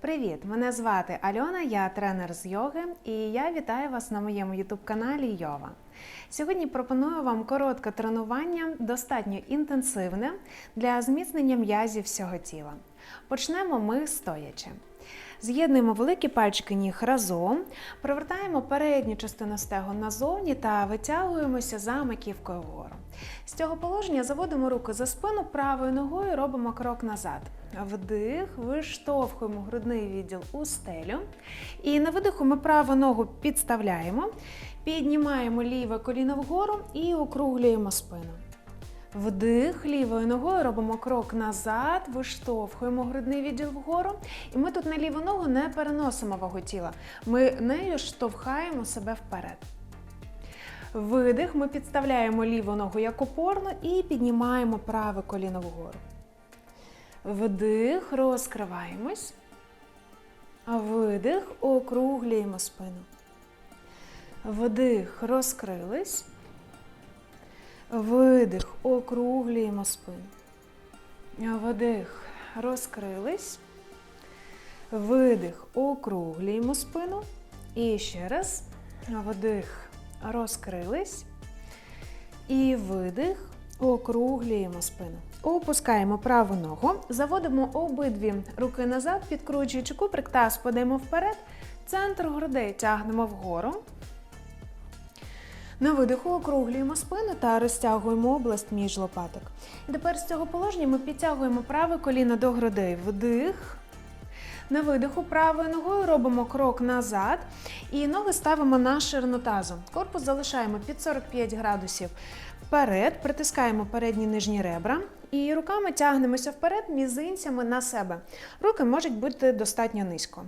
Привіт! Мене звати Альона, я тренер з йоги, і я вітаю вас на моєму ютуб-каналі Йова. Сьогодні пропоную вам коротке тренування, достатньо інтенсивне для зміцнення м'язів всього тіла. Почнемо ми стоячи. З'єднуємо великі пальчики ніг разом, провертаємо передню частину стегон назовні та витягуємося за маківкою вгору. З цього положення заводимо руки за спину, правою ногою робимо крок назад. Вдих, виштовхуємо грудний відділ у стелю. І на видиху ми праву ногу підставляємо, піднімаємо ліве коліно вгору і округлюємо спину. Вдих, лівою ногою робимо крок назад, виштовхуємо грудний відділ вгору. І ми тут на ліву ногу не переносимо вагу тіла. Ми нею штовхаємо себе вперед. Видих, ми підставляємо ліву ногу як опорну і піднімаємо праве коліно вгору. Вдих, розкриваємось. Видих, округлюємо спину. Вдих, розкрились. Видих, округлюємо спину. Вдих, розкрились. Видих, округлюємо спину. І ще раз. Вдих, розкрились. І видих, округлюємо спину. Опускаємо праву ногу, заводимо обидві руки назад, підкручуючи куприк, таз подаємо вперед. Центр грудей тягнемо вгору. На видиху округлюємо спину та розтягуємо область між лопаток. І тепер з цього положення ми підтягуємо праве коліно до грудей. Вдих. На видиху правою ногою робимо крок назад і ноги ставимо на ширину тазу. Корпус залишаємо під 45 градусів вперед, притискаємо передні нижні ребра і руками тягнемося вперед мізинцями на себе. Руки можуть бути достатньо низько.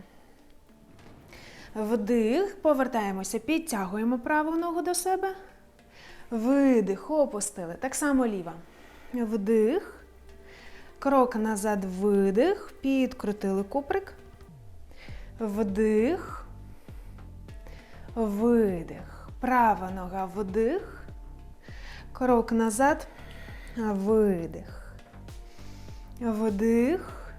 Вдих, повертаємося, підтягуємо праву ногу до себе. Видих, опустили. Так само ліва. Вдих. Крок назад, видих. Підкрутили куприк. Вдих. Видих. Права нога вдих. Крок назад. Видих. Вдих.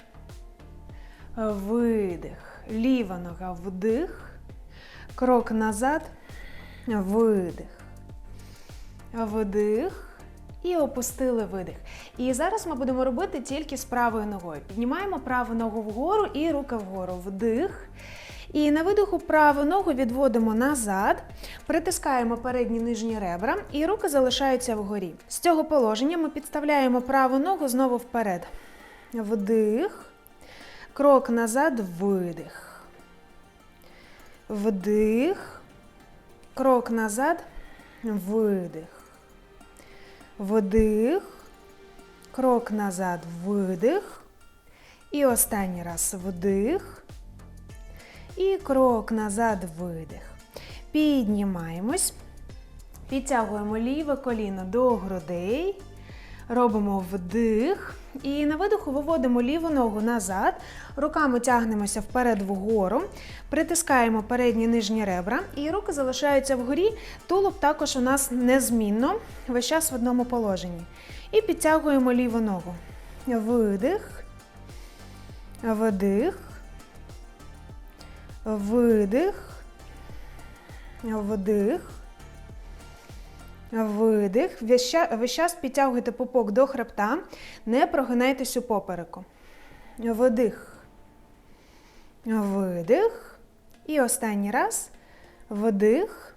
Видих. Ліва нога вдих. Крок назад. Видих. Вдих. І опустили видих. І зараз ми будемо робити тільки з правою ногою. Піднімаємо праву ногу вгору і руки вгору. Вдих. І на видиху праву ногу відводимо назад, притискаємо передні нижні ребра, і руки залишаються вгорі. З цього положення ми підставляємо праву ногу знову вперед. Вдих. Крок назад, видих. Вдих. Крок назад, видих. Вдих. Крок назад, видих. І останній раз вдих. І крок назад, видих. Піднімаємось. Підтягуємо ліве коліно до грудей. Робимо вдих. І на видиху виводимо ліву ногу назад. Руками тягнемося вперед вгору. Притискаємо передні нижні ребра. І руки залишаються вгорі. Тулуб також у нас незмінно, весь час в одному положенні. І підтягуємо ліву ногу. Видих. Вдих. Видих. Вдих. Видих. Весь ча- час підтягуйте пупок до хребта. Не прогинайтесь у попереку. Вдих. Видих. І останній раз. Вдих.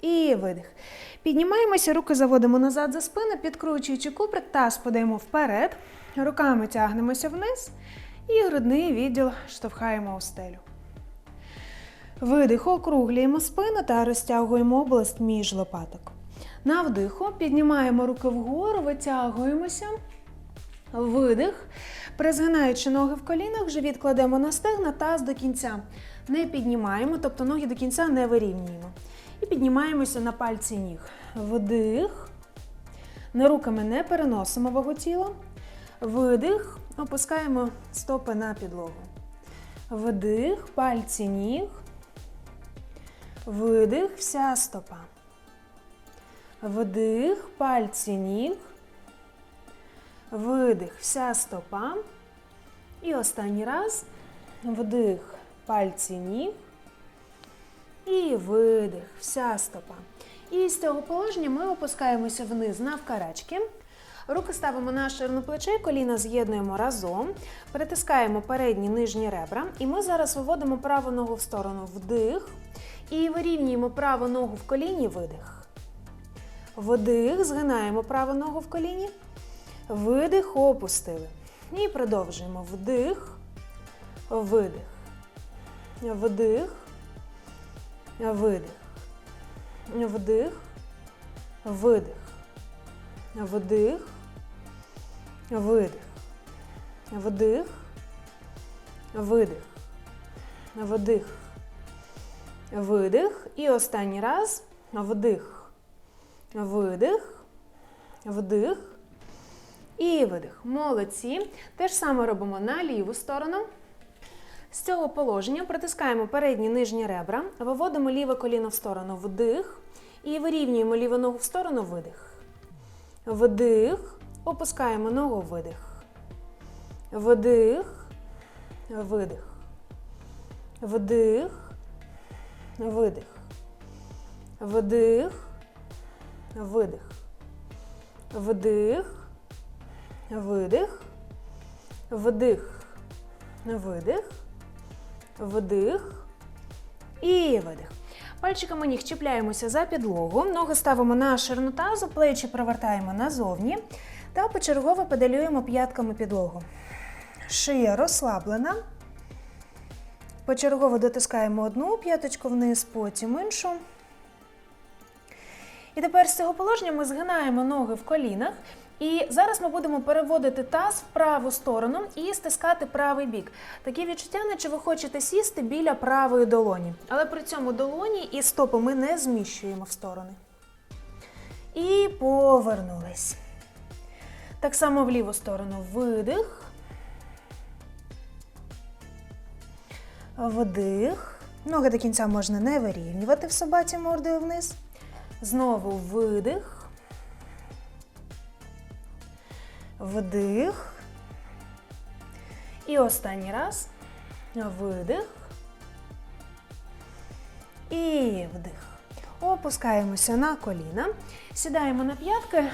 І видих. Піднімаємося, руки заводимо назад за спину, підкручуючи куприк, таз подаємо вперед. Руками тягнемося вниз. І грудний відділ штовхаємо у стелю. Видих, округлюємо спину та розтягуємо область між лопаток. На вдиху піднімаємо руки вгору, витягуємося. Видих. Призгинаючи ноги в колінах, живіт кладемо на стегна, таз до кінця. Не піднімаємо, тобто ноги до кінця не вирівнюємо. І піднімаємося на пальці ніг. Вдих. Не руками не переносимо вагу тіла. Видих. Опускаємо стопи на підлогу. Вдих, пальці ніг. Видих, вся стопа. Вдих, пальці ніг. Видих, вся стопа. І останній раз. Вдих, пальці ніг. І видих, вся стопа. І з цього положення ми опускаємося вниз навкарачки. Руки ставимо на ширину плечей, коліна з'єднуємо разом, притискаємо передні нижні ребра. І ми зараз виводимо праву ногу в сторону вдих. І вирівнюємо праву ногу в коліні, видих. Вдих, згинаємо праву ногу в коліні. Видих, опустили. І продовжуємо. Вдих, видих. Вдих. Видих. Вдих. Видих. Вдих. Видих. Вдих. Видих. Вдих. Видих. І останній раз. Вдих. Видих. Вдих. І видих. Молодці. Те ж саме робимо на ліву сторону. З цього положення притискаємо передні нижні ребра, виводимо ліве коліно в сторону вдих. І вирівнюємо ліву ногу в сторону видих. Вдих. Опускаємо ногу видих. Вдих. Видих. Вдих. Видих. Вдих. Видих. Вдих. Видих. Вдих. Видих. Вдих. І видих. Пальчиками ніг чіпляємося за підлогу. Ноги ставимо на ширину плечі провертаємо назовні та почергово педалюємо п'ятками підлогу. Шия розслаблена. Почергово дотискаємо одну п'яточку вниз, потім іншу. І тепер з цього положення ми згинаємо ноги в колінах. І зараз ми будемо переводити таз в праву сторону і стискати правий бік. Таке відчуття, наче ви хочете сісти біля правої долоні. Але при цьому долоні і стопи ми не зміщуємо в сторони. І повернулись. Так само в ліву сторону видих. Вдих. Ноги до кінця можна не вирівнювати в собаці мордою вниз. Знову видих. Вдих. І останній раз. Видих. І вдих. Опускаємося на коліна. Сідаємо на п'ятки.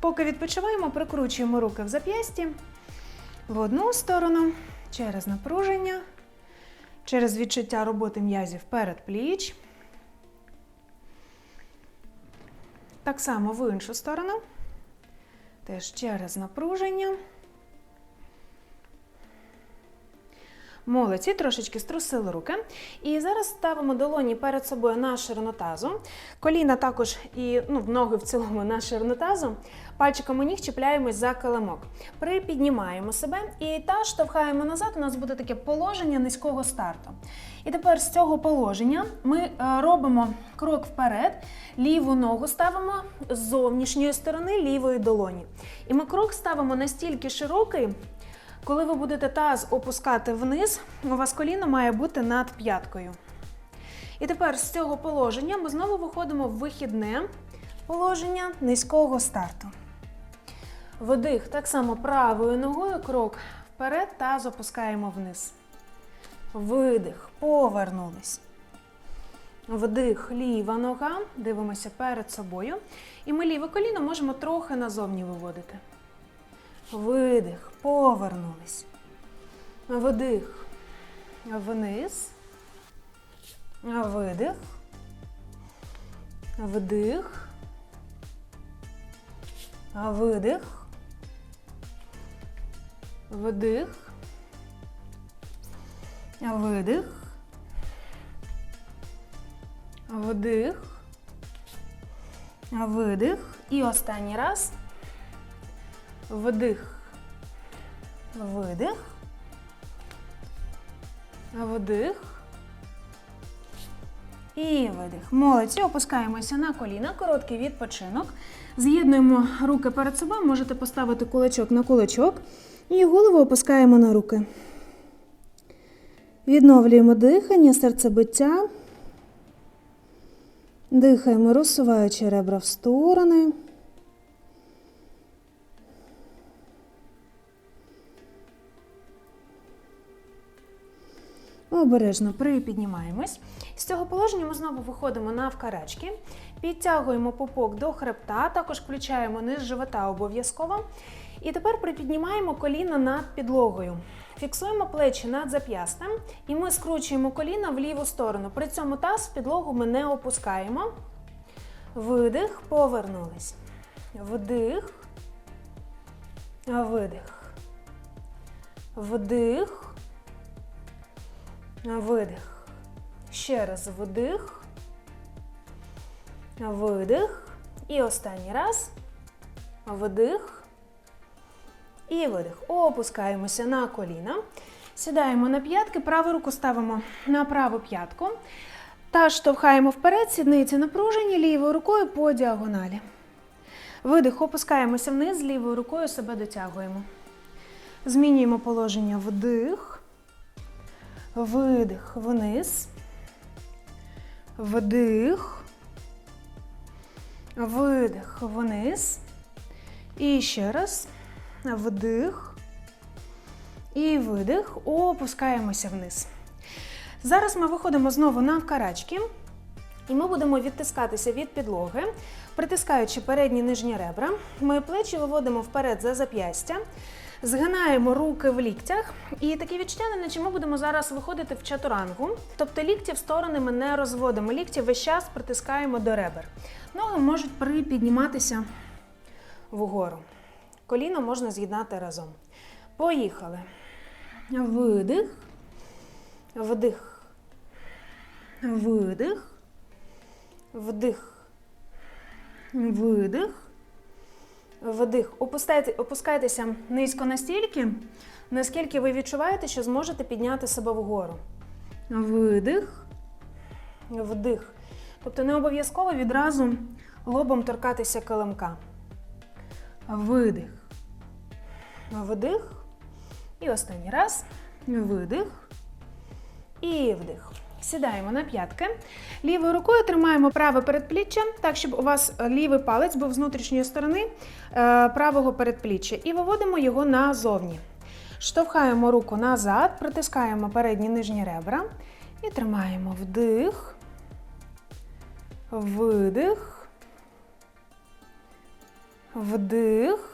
Поки відпочиваємо, прикручуємо руки в зап'ясті в одну сторону через напруження, через відчуття роботи м'язів перед пліч. Так само в іншу сторону. Теж через напруження. Молодці, трошечки струсили руки. І зараз ставимо долоні перед собою на ширину тазу. Коліна також і ну, ноги в цілому на ширину тазу. Пальчиками ніг чіпляємось за килимок. Припіднімаємо себе і та штовхаємо назад. У нас буде таке положення низького старту. І тепер з цього положення ми е, робимо крок вперед, ліву ногу ставимо з зовнішньої сторони лівої долоні. І ми крок ставимо настільки широкий. Коли ви будете таз опускати вниз, у вас коліно має бути над п'яткою. І тепер з цього положення ми знову виходимо в вихідне положення низького старту. Вдих, так само правою ногою крок вперед, таз опускаємо вниз. Видих, повернулись. Вдих, ліва нога, дивимося перед собою. І ми ліве коліно можемо трохи назовні виводити. Видих, повернулись. Вдих. Вниз. Видих. Вдих. Видих. Вдих. Видих. Вдих. Видих. І останній раз. Вдих. Видих. Вдих. І видих. Молодці. Опускаємося на коліна. Короткий відпочинок. З'єднуємо руки перед собою. Можете поставити кулачок на кулачок. І голову опускаємо на руки. Відновлюємо дихання, серцебиття. Дихаємо, розсуваючи ребра в сторони. Обережно припіднімаємось. З цього положення ми знову виходимо навкарачки, підтягуємо попок до хребта, також включаємо низ живота обов'язково. І тепер припіднімаємо коліна над підлогою. Фіксуємо плечі над зап'ястям і ми скручуємо коліна в ліву сторону. При цьому таз в підлогу ми не опускаємо. Видих, повернулись. Вдих. Видих. Вдих. Видих. Ще раз вдих. Видих. І останній раз. Вдих. І видих. Опускаємося на коліна. Сідаємо на п'ятки, праву руку ставимо на праву п'ятку. Та штовхаємо вперед, сідниці напружені, лівою рукою по діагоналі. Видих, опускаємося вниз, лівою рукою себе дотягуємо. Змінюємо положення вдих, видих вниз, вдих, видих вниз. І ще раз. Вдих і видих. Опускаємося вниз. Зараз ми виходимо знову на карачки. І ми будемо відтискатися від підлоги, притискаючи передні нижні ребра. Ми плечі виводимо вперед за зап'ястя, згинаємо руки в ліктях. І такі відчуття, наче ми будемо зараз виходити в чатурангу. Тобто лікті в сторони ми не розводимо. Лікті весь час притискаємо до ребер. Ноги можуть припідніматися вгору. Коліно можна з'єднати разом. Поїхали. Видих, вдих, видих, вдих, видих, вдих. Опускайте, опускайтеся низько настільки, наскільки ви відчуваєте, що зможете підняти себе вгору. Видих, вдих. Тобто не обов'язково відразу лобом торкатися килимка. Видих. Вдих. І останній раз. Видих. І вдих. Сідаємо на п'ятки. Лівою рукою тримаємо праве передпліччя, так, щоб у вас лівий палець був з внутрішньої сторони е, правого передпліччя. І виводимо його назовні. Штовхаємо руку назад, притискаємо передні нижні ребра. І тримаємо вдих. Видих. Вдих.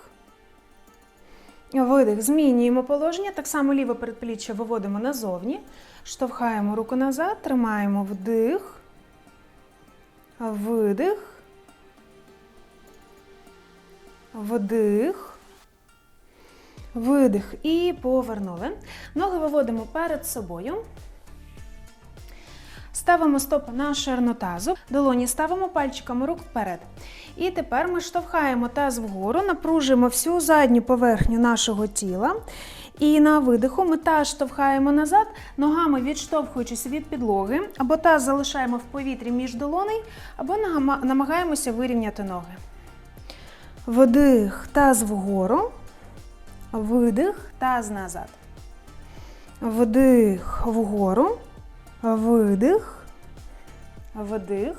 Видих. Змінюємо положення. Так само ліве передпліччя виводимо назовні. Штовхаємо руку назад, тримаємо вдих. Видих. Вдих. Видих. І повернули. Ноги виводимо перед собою. Ставимо стопи на ширину тазу, долоні ставимо пальчиками рук вперед. І тепер ми штовхаємо таз вгору, напружуємо всю задню поверхню нашого тіла. І на видиху ми таз штовхаємо назад, ногами відштовхуючись від підлоги, або таз залишаємо в повітрі між долоней, або намагаємося вирівняти ноги. Вдих, таз вгору, видих, таз назад. Вдих вгору, видих. Вдих.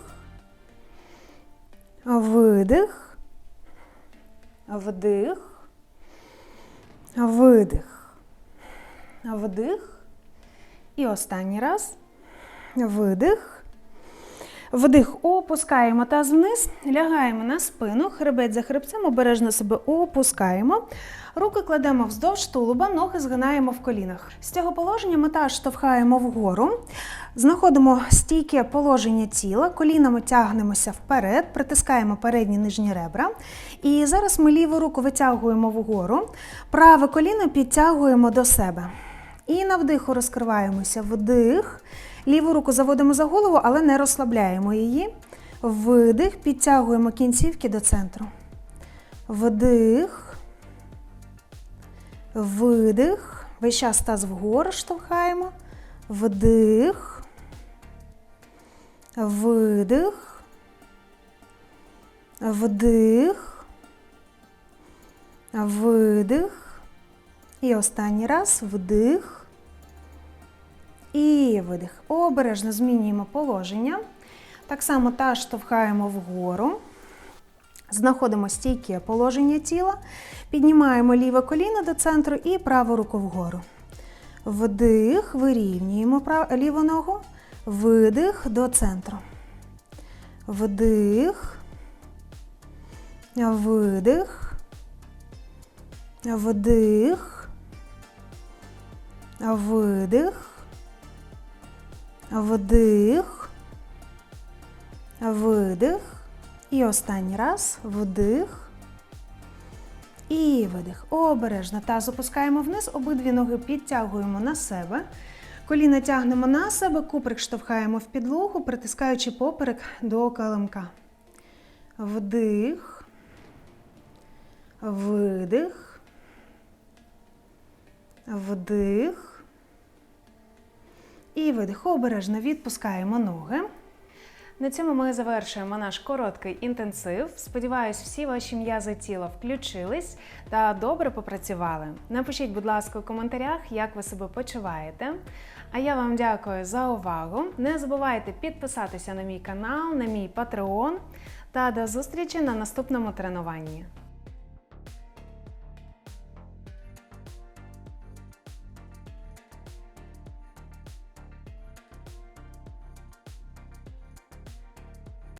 Видих. Вдих. Видих. Вдих. І останній раз. Видих. Вдих, опускаємо таз вниз, лягаємо на спину, хребець за хребцем, обережно себе опускаємо. Руки кладемо вздовж тулуба, ноги згинаємо в колінах. З цього положення ми таз штовхаємо вгору, знаходимо стійке положення тіла, колінами тягнемося вперед, притискаємо передні нижні ребра. І зараз ми ліву руку витягуємо вгору, праве коліно підтягуємо до себе. І на вдиху розкриваємося. Вдих. Ліву руку заводимо за голову, але не розслабляємо її. Видих, підтягуємо кінцівки до центру. Вдих. Видих. Весь час таз вгору штовхаємо. Вдих. Видих. Вдих. Видих. І останній раз вдих. І видих. Обережно змінюємо положення. Так само та штовхаємо вгору. Знаходимо стійке положення тіла. Піднімаємо ліве коліно до центру і праву руку вгору. Вдих, вирівнюємо ліву ногу. Видих до центру. Вдих. Видих. Вдих. Видих. Вдих. Видих. І останній раз вдих. І видих. Обережно таз опускаємо вниз, обидві ноги підтягуємо на себе. Коліна тягнемо на себе, куприк штовхаємо в підлогу, притискаючи поперек до килимка. Вдих. Видих. Вдих. І видих. Обережно відпускаємо ноги. На цьому ми завершуємо наш короткий інтенсив. Сподіваюсь, всі ваші м'язи тіла включились та добре попрацювали. Напишіть, будь ласка, у коментарях, як ви себе почуваєте. А я вам дякую за увагу. Не забувайте підписатися на мій канал, на мій Patreon та до зустрічі на наступному тренуванні.